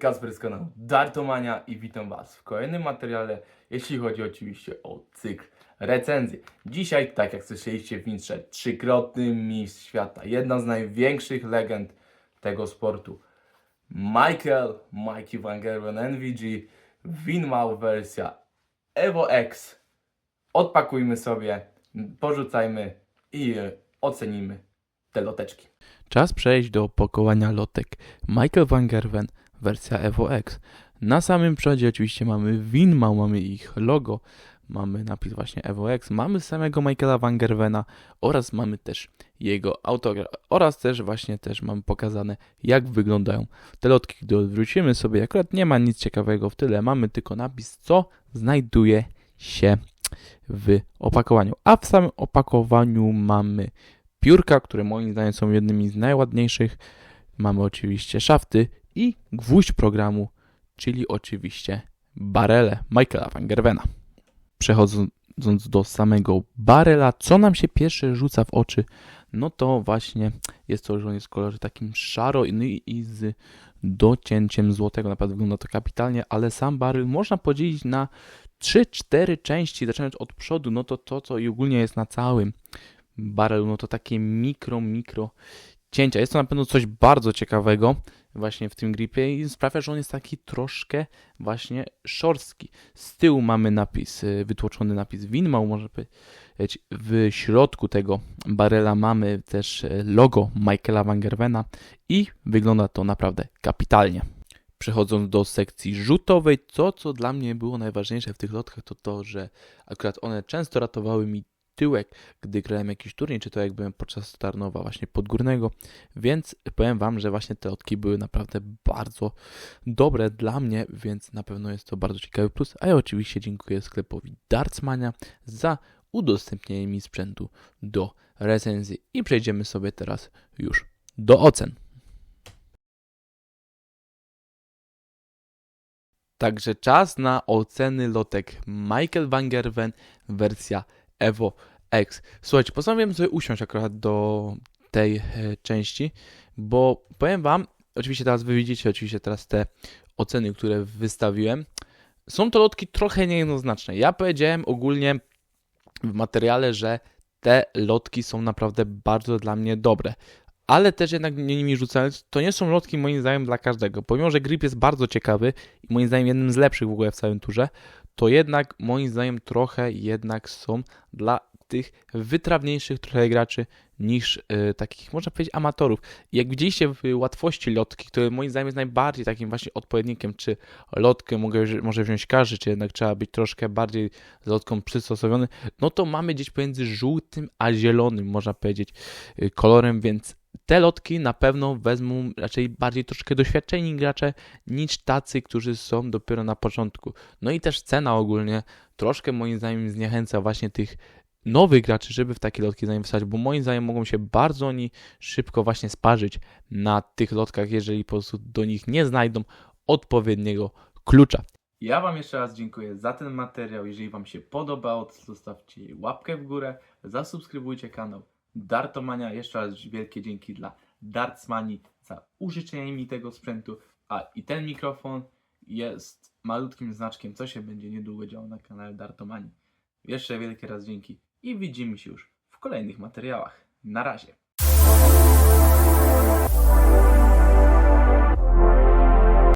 Kasper z kanału Dartomania i witam Was w kolejnym materiale, jeśli chodzi oczywiście o cykl recenzji. Dzisiaj, tak jak słyszeliście w intrze, trzykrotny mistrz świata, jedna z największych legend tego sportu. Michael, Mikey Van Gerwen NVG, Winmau wersja Evo X. Odpakujmy sobie, porzucajmy i ocenimy te loteczki. Czas przejść do opakowania lotek. Michael Van Gerwen, wersja Evo X. Na samym przodzie oczywiście mamy Winmau, mamy ich logo, mamy napis właśnie Evo X, mamy samego Michaela Van Gerwena oraz mamy też jego autograf oraz też właśnie też mamy pokazane jak wyglądają te lotki. Gdy odwrócimy sobie, akurat nie ma nic ciekawego w tyle, mamy tylko napis co znajduje się w opakowaniu. A w samym opakowaniu mamy piórka, które moim zdaniem są jednymi z najładniejszych. Mamy oczywiście szafty i gwóźdź programu, czyli oczywiście barele Michaela Van Gerwena. Przechodząc do samego barela, co nam się pierwsze rzuca w oczy, no to właśnie jest to, że on jest w kolorze takim szaro no i i z docięciem złotego. Naprawdę wygląda to kapitalnie, ale sam barel można podzielić na 3-4 części, zaczynając od przodu, no to to, co i ogólnie jest na całym barelu, no to takie mikro, mikro cięcia. Jest to na pewno coś bardzo ciekawego właśnie w tym gripie i sprawia, że on jest taki troszkę właśnie szorstki. Z tyłu mamy napis, y, wytłoczony napis Winmau, może powiedzieć. W środku tego barela mamy też y, logo Michaela Van Gerwena i wygląda to naprawdę kapitalnie. Przechodząc do sekcji rzutowej, to co dla mnie było najważniejsze w tych lotkach, to to, że akurat one często ratowały mi tyłek, gdy grałem jakiś turniej, czy to jak byłem podczas Tarnowa właśnie podgórnego, więc powiem Wam, że właśnie te lotki były naprawdę bardzo dobre dla mnie, więc na pewno jest to bardzo ciekawy plus, a ja oczywiście dziękuję sklepowi Dartsmania za udostępnienie mi sprzętu do recenzji. I przejdziemy sobie teraz już do ocen. Także czas na oceny lotek Michael Van Gerwen wersja Evo X. Słuchajcie, postanowiłem sobie usiąść akurat do tej e, części, bo powiem Wam, oczywiście teraz Wy widzicie oczywiście teraz te oceny, które wystawiłem. Są to lotki trochę niejednoznaczne. Ja powiedziałem ogólnie w materiale, że te lotki są naprawdę bardzo dla mnie dobre. Ale też jednak nimi rzucając, to nie są lotki moim zdaniem dla każdego. Pomimo, że grip jest bardzo ciekawy i moim zdaniem jednym z lepszych w ogóle w całym turze, to jednak moim zdaniem trochę jednak są dla tych wytrawniejszych trochę graczy niż e, takich, można powiedzieć, amatorów. Jak widzieliście w łatwości lotki, które moim zdaniem jest najbardziej takim właśnie odpowiednikiem, czy lotkę mogę, może wziąć każdy, czy jednak trzeba być troszkę bardziej z lotką przystosowiony, no to mamy gdzieś pomiędzy żółtym a zielonym, można powiedzieć, e, kolorem, więc te lotki na pewno wezmą raczej bardziej troszkę doświadczeni gracze niż tacy, którzy są dopiero na początku. No i też cena ogólnie troszkę moim zdaniem zniechęca właśnie tych nowych graczy, żeby w takie lotki zainwestować, bo moim zdaniem mogą się bardzo oni szybko właśnie sparzyć na tych lotkach, jeżeli po prostu do nich nie znajdą odpowiedniego klucza. Ja Wam jeszcze raz dziękuję za ten materiał. Jeżeli Wam się podobało, to zostawcie łapkę w górę, zasubskrybujcie kanał Dartomania. Jeszcze raz wielkie dzięki dla Dartsmani za użyczenie mi tego sprzętu. A i ten mikrofon jest malutkim znaczkiem, co się będzie niedługo działo na kanale Dartomani. Jeszcze wielkie raz dzięki i widzimy się już w kolejnych materiałach. Na razie.